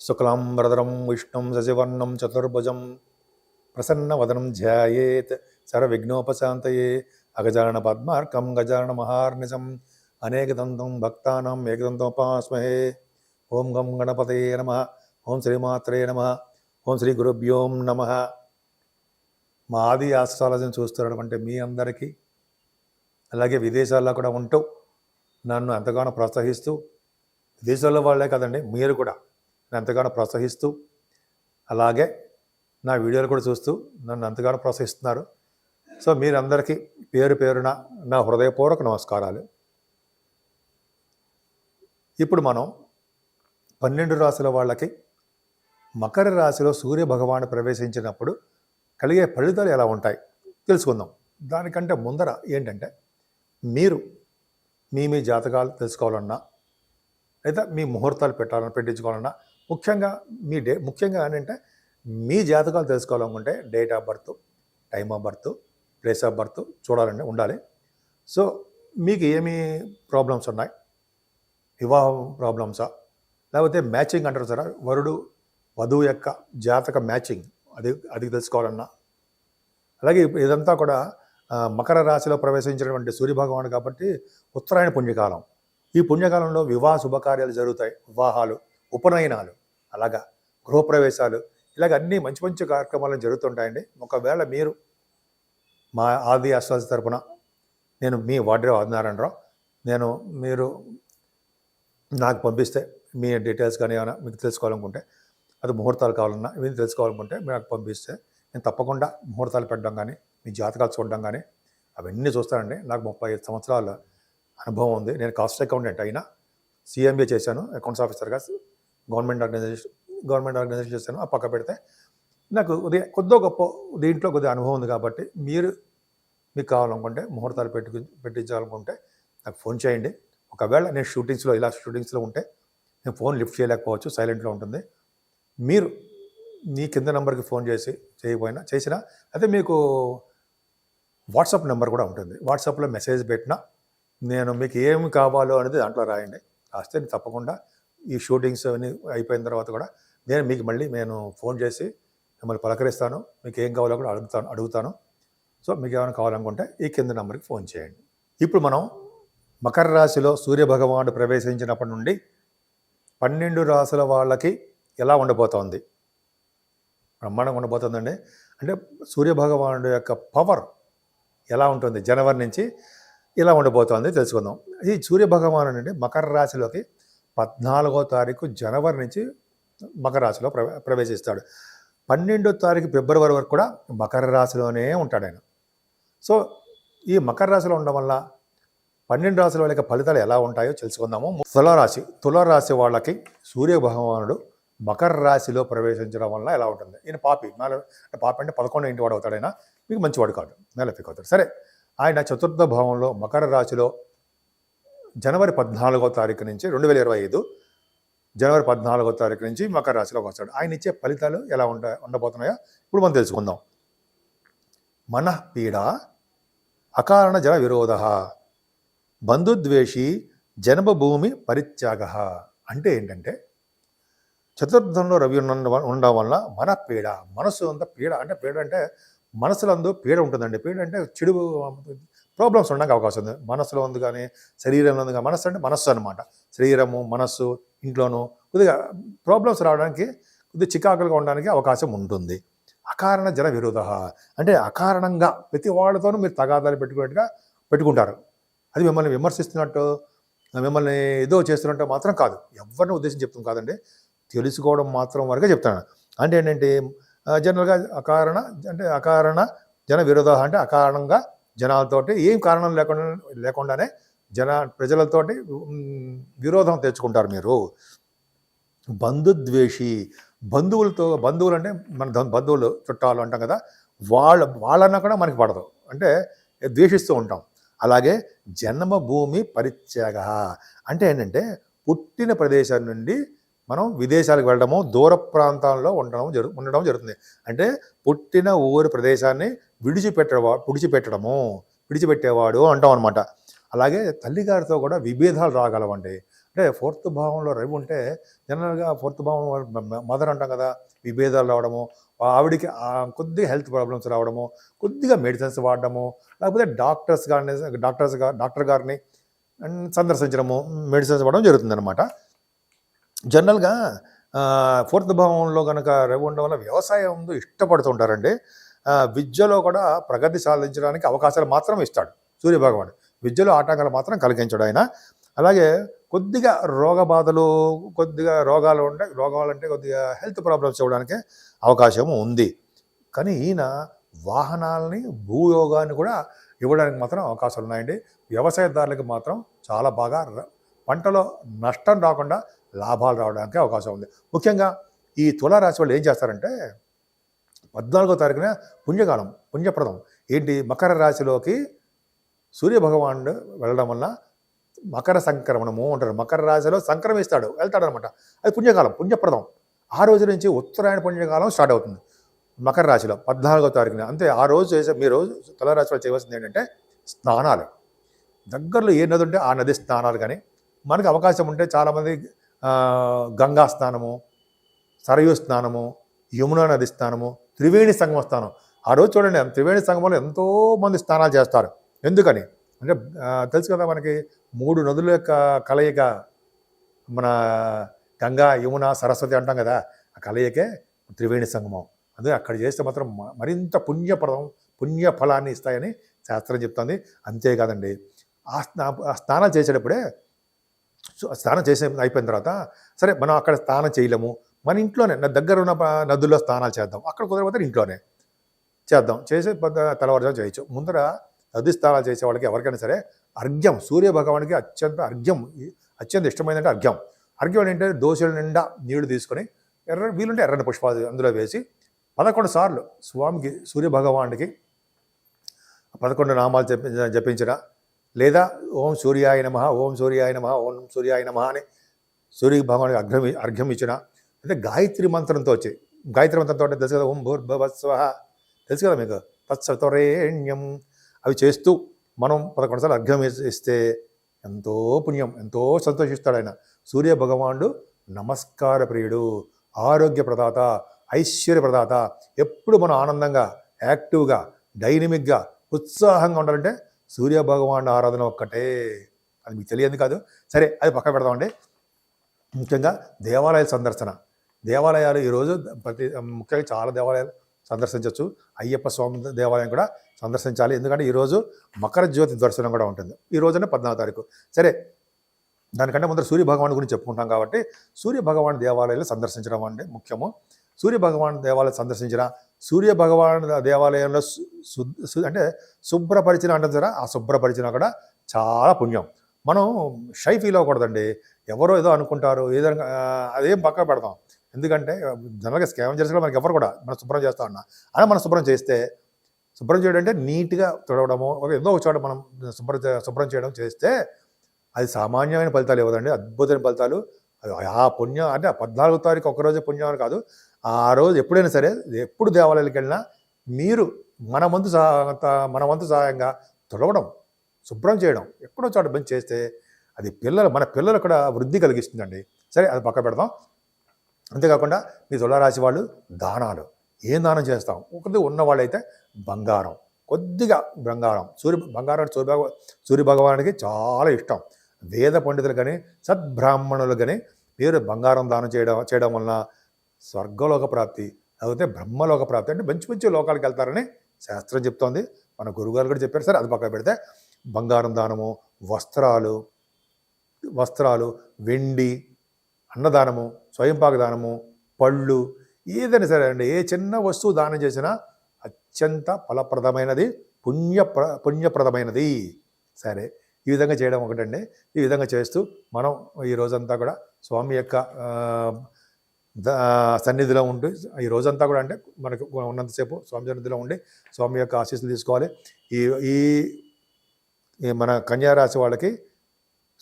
శుక్లాంబరధరం విష్ణుం శశివర్ణం చతుర్భుజం. ప్రసన్నవదనం ధ్యాయేత్ సర్వవిఘ్నోపశాంతయే. అగజాన పద్మార్కం గజాన మహార్నిజం అనేకదంతం భక్తానం ఏకదంతోపాస్మహే. ఓం గం గణపతయే నమ. ఓం శ్రీమాత్రే నమ. ఓం శ్రీ గురుభ్యోం నమ. మా ఆది ఆస్ట్రాలజీని చూస్తున్నటువంటి మీ అందరికీ అలాగే విదేశాల్లో కూడా ఉంటూ నన్ను ఎంతగానో ప్రోత్సహిస్తూ విదేశాల్లో వాళ్ళే కదండి మీరు కూడా. ఎంతగానో ప్రోత్సహిస్తూ అలాగే నా వీడియోలు కూడా చూస్తూ నన్ను ఎంతగానో ప్రోత్సహిస్తున్నారు. సో మీరందరికీ పేరు పేరున నా హృదయపూర్వక నమస్కారాలు. ఇప్పుడు మనం పన్నెండు రాశుల వాళ్ళకి మకర రాశిలో సూర్య భగవాను ప్రవేశించినప్పుడు కలిగే ఫలితాలు ఎలా ఉంటాయి? తెలుసుకుందాం. దానికంటే ముందర ఏంటంటే మీరు మీ మీ జాతకాలు తెలుసుకోవాలన్నా లేదా మీ ముహూర్తాలు పెట్టాలని పెట్టించుకోవాలన్నా ముఖ్యంగా మీ డే ముఖ్యంగా ఏంటంటే మీ జాతకాలు తెలుసుకోవాలనుకుంటే date of birth time of birth place of birth చూడాలండి ఉండాలి. సో మీకు ఏమి ప్రాబ్లమ్స్ ఉన్నాయి? వివాహం ప్రాబ్లమ్సా? లేకపోతే మ్యాచింగ్ అంటారు సార్ వరుడు వధువు యొక్క జాతక మ్యాచింగ్ అది అది తెలుసుకోవాలన్నా? అలాగే ఇదంతా కూడా మకర రాశిలో ప్రవేశించినటువంటి సూర్యభగవాను కాబట్టి ఉత్తరాయణ పుణ్యకాలం. ఈ పుణ్యకాలంలో వివాహ శుభకార్యాలు జరుగుతాయి. వివాహాలు ఉపనయనాలు. అలాగా గృహప్రవేశాలు ఇలాగ అన్ని మంచి మంచి కార్యక్రమాలు జరుగుతుంటాయండి. ఒకవేళ మీరు మా ఆది ఆశ్వాస తరపున నేను మీ వాడ్రే ఆదినారాయణరావు నేను మీరు నాకు పంపిస్తే మీ డీటెయిల్స్ కానీ ఏమైనా మీకు తెలుసుకోవాలనుకుంటే అది ముహూర్తాలు కావాలన్నా మీరు తెలుసుకోవాలనుకుంటే మీరు నాకు పంపిస్తే నేను తప్పకుండా ముహూర్తాలు పెట్టడం కానీ మీ జాతకాలు చూడడం కానీ అవన్నీ చూస్తానండి. నాకు ముప్పై ఐదు సంవత్సరాల అనుభవం ఉంది. నేను కాస్ట్ అకౌంటెంట్ అయినా సీఎంఏ చేశాను అకౌంట్స్ ఆఫీసర్గా గవర్నమెంట్ ఆర్గనైజేషన్ గవర్నమెంట్ ఆర్గనైజేషన్ చేశాను ఆ పక్క పెడితే నాకు ఉదయం కొద్దో గొప్ప దీంట్లో కొద్దిగా అనుభవం ఉంది కాబట్టి మీరు మీకు కావాలనుకుంటే ముహూర్తాలు పెట్టు పెట్టించాలనుకుంటే నాకు ఫోన్ చేయండి. ఒకవేళ నేను షూటింగ్స్లో ఇలా షూటింగ్స్లో ఉంటే నేను ఫోన్ లిఫ్ట్ చేయలేకపోవచ్చు సైలెంట్లో ఉంటుంది. మీరు మీ కింద నెంబర్కి ఫోన్ చేసి చేయకపోయినా చేసినా అయితే మీకు వాట్సాప్ నెంబర్ కూడా ఉంటుంది. వాట్సాప్లో మెసేజ్ పెట్టినా నేను మీకు ఏమి కావాలో అనేది దాంట్లో రాయండి. రాస్తే తప్పకుండా ఈ షూటింగ్స్ అన్నీ అయిపోయిన తర్వాత కూడా నేను మీకు మళ్ళీ నేను ఫోన్ చేసి మిమ్మల్ని పలకరిస్తాను. మీకు ఏం కావాలో కూడా అడుగుతాను అడుగుతాను. సో మీకు ఏమైనా కావాలనుకుంటే ఈ కింద నెంబర్కి ఫోన్ చేయండి. ఇప్పుడు మనం మకర రాశిలో సూర్య భగవానుడు ప్రవేశించినప్పటి నుండి పన్నెండు రాసుల వాళ్ళకి ఎలా ఉండబోతోంది? బ్రహ్మాండంగా ఉండబోతుందండి. అంటే సూర్యభగవానుడు యొక్క పవర్ ఎలా ఉంటుంది? జనవరి నుంచి ఇలా ఉండబోతోంది తెలుసుకుందాం. ఈ సూర్యభగవానుడు అంటే మకర రాశిలోకి పద్నాలుగో తారీఖు జనవరి నుంచి మకర రాశిలో ప్రవే ప్రవేశిస్తాడు. పన్నెండో తారీఖు ఫిబ్రవరి వరకు కూడా మకర రాశిలోనే ఉంటాడు ఆయన. సో ఈ మకర రాశిలో ఉండడం వల్ల పన్నెండు రాశుల వాళ్ళకి ఫలితాలు ఎలా ఉంటాయో తెలుసుకుందాము. తులరాశి తులరాశి వాళ్ళకి సూర్య భగవానుడు మకర రాశిలో ప్రవేశించడం వల్ల ఎలా ఉంటుంది? ఈయన పాపి మేల పాపి అంటే పదకొండు ఇంటి వాడు అవుతాడైనా మీకు మంచివాడు కాదు మేలఫిక్ అవుతాడు. సరే ఆయన చతుర్థ భావంలో మకర రాశిలో జనవరి పద్నాలుగో తారీఖు నుంచి రెండు వేల ఇరవై ఐదు జనవరి పద్నాలుగో తారీఖు నుంచి మకర రాశిలోకి వస్తాడు. ఆయన ఇచ్చే ఫలితాలు ఎలా ఉండ ఉండబోతున్నాయో ఇప్పుడు మనం తెలుసుకుందాం. మనఃపీడ అకారణ జన విరోధ బంధుద్వేషి జన్మభూమి పరిత్యాగ అంటే ఏంటంటే చతుర్థంలో రవి ఉన్న ఉండడం వల్ల మన పీడ మనసు అంత పీడ అంటే పీడ అంటే మనసులందు పీడ ఉంటుందండి. పీడ అంటే చెడు ప్రాబ్లమ్స్ ఉండడానికి అవకాశం ఉంది. మనసులో ఉంది కానీ శరీరంలో ఉంది కానీ మనస్సు అంటే మనస్సు అనమాట శరీరము మనస్సు ఇంట్లోనూ కొద్దిగా ప్రాబ్లమ్స్ రావడానికి కొద్దిగా చికాకులుగా ఉండడానికి అవకాశం ఉంటుంది. అకారణ జన విరోధ అంటే అకారణంగా ప్రతి వాళ్ళతోనూ మీరు తగాదాలు పెట్టుకున్నట్టుగా పెట్టుకుంటారు. అది మిమ్మల్ని విమర్శిస్తున్నట్టు మిమ్మల్ని ఏదో చేస్తున్నట్టు మాత్రం కాదు. ఎవరిని ఉద్దేశం చెప్తాం కాదండి. తెలుసుకోవడం మాత్రం వరకే చెప్తాను. అంటే ఏంటంటే జనరల్గా అకారణ అంటే అకారణ జన విరోధ అంటే అకారణంగా జనాలతోటి ఏం కారణం లేకుండా లేకుండానే జన ప్రజలతోటి విరోధం తెచ్చుకుంటారు మీరు. బంధుద్వేషి బంధువులతో బంధువులు అంటే మన బంధువులు చుట్టాలు అంటాం కదా వాళ్ళ వాళ్ళన్నా కూడా మనకి పడదు. అంటే ద్వేషిస్తూ ఉంటాం. అలాగే జన్మభూమి పరిత్యాగ. అంటే ఏంటంటే పుట్టిన ప్రదేశం నుండి మనం విదేశాలకు వెళ్ళడము దూర ప్రాంతాల్లో ఉండడం జరు ఉండడం జరుగుతుంది. అంటే పుట్టిన ఊరి ప్రదేశాన్ని విడిచిపెట్టవా విడిచిపెట్టడము విడిచిపెట్టేవాడు అంటాం అనమాట అలాగే తల్లిగారితో కూడా విభేదాలు రాగలవండి. అంటే ఫోర్త్ భావంలో రవి ఉంటే జనరల్గా ఫోర్త్ భావం మదర్ అంటాం కదా విభేదాలు రావడము ఆవిడికి కొద్దిగా హెల్త్ ప్రాబ్లమ్స్ రావడము కొద్దిగా మెడిసిన్స్ వాడడము లేకపోతే డాక్టర్స్ గారిని డాక్టర్స్గా డాక్టర్ గారిని అండ్ సందర్శించడము మెడిసిన్స్ ఇవ్వడం జరుగుతుందన్నమాట. జనరల్గా ఫోర్త్ భావంలో కనుక రవి ఉండడం వల్ల వ్యవసాయం ఇష్టపడుతుంటారండి విద్యలో కూడా ప్రగతి సాధించడానికి అవకాశాలు మాత్రం ఇస్తాడు సూర్యభగవానుడు. విద్యలో ఆటంకాలు మాత్రం కలిగించాడు ఆయన. అలాగే కొద్దిగా రోగ బాధలు కొద్దిగా రోగాలు ఉంటే రోగాలు అంటే కొద్దిగా హెల్త్ ప్రాబ్లమ్స్ ఇవ్వడానికి అవకాశం ఉంది. కానీ ఈయన వాహనాలని భూయోగాన్ని కూడా ఇవ్వడానికి మాత్రం అవకాశాలు ఉన్నాయండి. వ్యవసాయదారులకు మాత్రం చాలా బాగా పంటలో నష్టం రాకుండా లాభాలు రావడానికి అవకాశం ఉంది. ముఖ్యంగా ఈ తులారాశి వాళ్ళు ఏం చేస్తారంటే పద్నాలుగో తారీఖున పుణ్యకాలం పుణ్యప్రదం. ఏంటి? మకర రాశిలోకి సూర్యభగవానుడు వెళ్ళడం వల్ల మకర సంక్రమణము అంటారు. మకర రాశిలో సంక్రమిస్తాడు వెళ్తాడు అనమాట అది పుణ్యకాలం పుణ్యప్రదం. ఆ రోజు నుంచి ఉత్తరాయణ పుణ్యకాలం స్టార్ట్ అవుతుంది. మకర రాశిలో పద్నాలుగో తారీఖున అంతే. ఆ రోజు చేసే మీరు తులరాశిలో చేయవలసింది ఏంటంటే స్నానాలు. దగ్గరలో ఏ నది ఉంటే ఆ నది స్నానాలు కానీ మనకు అవకాశం ఉంటే చాలామంది గంగా స్నానము సరయూ స్నానము యమునా నది స్నానము త్రివేణి సంగమ స్నానం ఆ రోజు చూడండి త్రివేణి సంగమంలో ఎంతో మంది స్నానాలు చేస్తారు. ఎందుకని? అంటే తెలుసు కదా మనకి మూడు నదుల యొక్క కలయిక మన గంగా యమున సరస్వతి అంటాం కదా ఆ కలయికే త్రివేణి సంగమం అదే అక్కడ చేస్తే మాత్రం మరింత పుణ్యప్రదం పుణ్య ఫలాన్ని ఇస్తాయని శాస్త్రం చెప్తుంది. అంతేకాదండి ఆ స్నా ఆ స్నానం చేసేటప్పుడే స్నానం చేసే అయిపోయిన తర్వాత సరే మనం అక్కడ స్నానం చేయలేము మన ఇంట్లోనే నా దగ్గర ఉన్న నదుల్లో స్నానాలు చేద్దాం. అక్కడ కుదరకపోతే ఇంట్లోనే చేద్దాం. చేసే తెల్లవారుజాము చేయొచ్చు. ముందర నది స్నానాలు చేసే వాళ్ళకి ఎవరికైనా సరే అర్ఘ్యం సూర్య భగవానికి అత్యంత అర్ఘ్యం అత్యంత ఇష్టమైందంటే అర్ఘ్యం. అర్ఘ్యం ఏంటంటే దోశల నిండా నీళ్ళు తీసుకొని ఎర్ర వీలుంటే ఎర్రని పుష్పాలు అందులో వేసి పదకొండు సార్లు స్వామికి సూర్యభగవానుడికి పదకొండు నామాలు జపి జపించిన లేదా ఓం సూర్యాయ నమ ఓం సూర్యాయ నమ ఓం సూర్యాయ నమ అని సూర్య భగవానికి అర్ఘ్యం అర్ఘ్యం ఇచ్చిన అంటే గాయత్రి మంత్రంతో వచ్చాయి గాయత్రి మంత్రంతో అంటే తెలుసు కదా ఓం భూర్భవస్వ తెలుసు కదా మీకు? తత్సతరేణ్యం. అవి చేస్తూ మనం పదకొండు సార్లు అర్ఘ్యం ఇస్తే ఎంతో పుణ్యం ఎంతో సంతోషిస్తాడు ఆయన. సూర్య భగవానుడు నమస్కార ప్రియుడు ఆరోగ్య ప్రదాత ఐశ్వర్య ప్రదాత. ఎప్పుడు మనం ఆనందంగా యాక్టివ్గా డైనమిక్గా ఉత్సాహంగా ఉండాలంటే సూర్య భగవాన్ ఆరాధన ఒక్కటే అది మీకు తెలియదు కాదు. సరే అది పక్క పెడదామండి. ముఖ్యంగా దేవాలయ సందర్శన. దేవాలయాలు ఈరోజు ప్రతి ముఖ్యంగా చాలా దేవాలయాలు సందర్శించవచ్చు అయ్యప్ప స్వామి దేవాలయం కూడా సందర్శించాలి. ఎందుకంటే ఈరోజు మకర జ్యోతి దర్శనం కూడా ఉంటుంది. ఈ రోజునే పద్నాలుగు తారీఖు. సరే దానికంటే ముందర సూర్య భగవాన్ గురించి చెప్పుకుంటాం కాబట్టి సూర్య భగవాన్ దేవాలయాలు సందర్శించడం అంటే ముఖ్యము. సూర్య భగవాన్ దేవాలయం సందర్శించిన సూర్య భగవాన్ దేవాలయంలో శు- అంటే శుభ్రపరిచిన అంటే ఆ శుభ్రపరిచిన కూడా చాలా పుణ్యం. మనం షై ఫీల్ అవ్వకూడదండి ఎవరో ఏదో అనుకుంటారు. ఏదైనా అదేం పక్క పెడతాం. ఎందుకంటే జనరల్గా స్కావెంజర్స్ కూడా మనకి ఎవరు కూడా మనం శుభ్రం చేస్తా ఉన్నా. అలా మనం శుభ్రం చేస్తే శుభ్రం చేయడం అంటే నీట్గా తుడవడము ఒక ఏదో ఒక చోట మనం శుభ్రం శుభ్రం చేయడం చేస్తే అది సామాన్యమైన ఫలితాలు ఇవ్వదండి. అద్భుతమైన ఫలితాలు. అది ఆ పుణ్యం అంటే ఆ పద్నాలుగో తారీఖు ఒక్కరోజే పుణ్యం అని కాదు. ఆ రోజు ఎప్పుడైనా సరే ఎప్పుడు దేవాలయాలకు వెళ్ళినా మీరు మన వంతు సహా మన వంతు సహాయంగా తుడవడం శుభ్రం చేయడం ఎక్కడో చోట బంద్ చేస్తే అది పిల్లలు మన పిల్లలు కూడా వృద్ధి కలిగిస్తుందండి. సరే అది పక్క పెడదాం. అంతేకాకుండా మీ తులారాశి వాళ్ళు దానాలు. ఏం దానం చేస్తాం? ఒకటి ఉన్నవాళ్ళైతే బంగారం. కొద్దిగా బంగారం. సూర్య బంగారం సూర్య సూర్య భగవానికి చాలా ఇష్టం. వేద పండితులు కానీ సద్బ్రాహ్మణులు కానీ మీరు బంగారం దానం చేయడం చేయడం వలన స్వర్గలోక ప్రాప్తి లేకపోతే బ్రహ్మలోక ప్రాప్తి అంటే మంచి మంచి లోకాలకు వెళ్తారని శాస్త్రం చెప్తోంది. మన గురుగారు కూడా చెప్పారు సరే అది పక్కన పెడితే బంగారం దానము వస్త్రాలు వస్త్రాలు వెండి అన్నదానము స్వయంపాక దానము పళ్ళు ఏదైనా సరే అండి ఏ చిన్న వస్తువు దానం చేసినా అత్యంత ఫలప్రదమైనది పుణ్య పుణ్యప్రదమైనది. సరే ఈ విధంగా చేయడం ఒకటండి. ఈ విధంగా చేస్తూ మనం ఈ రోజంతా కూడా స్వామి యొక్క సన్నిధిలో ఉండి ఈ రోజంతా కూడా అంటే మనకు ఉన్నంతసేపు స్వామి సన్నిధిలో ఉండి స్వామి యొక్క ఆశీస్సులు తీసుకోవాలి. ఈ ఈ మన కన్యారాశి వాళ్ళకి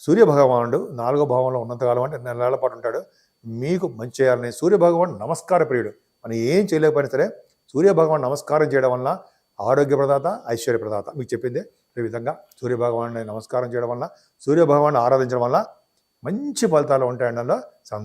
సూర్య భగవానుడు నాలుగో భావంలో ఉన్నంతకాలం అంటే నెలల పాటు ఉంటాడు. మీకు మంచి చేయాలని సూర్య భగవాన్ నమస్కార ప్రియుడు. మనం ఏం చేయలేకపోయినా సరే సూర్య భగవాన్ నమస్కారం చేయడం వల్ల ఆరోగ్య ప్రదాత ఐశ్వర్య ప్రదాత. మీకు చెప్పింది ఈ విధంగా సూర్య భగవాన్ని నమస్కారం చేయడం వల్ల సూర్య భగవాన్ని ఆరాధించడం వల్ల మంచి ఫలితాలు ఉంటాయన్నలో సందేహం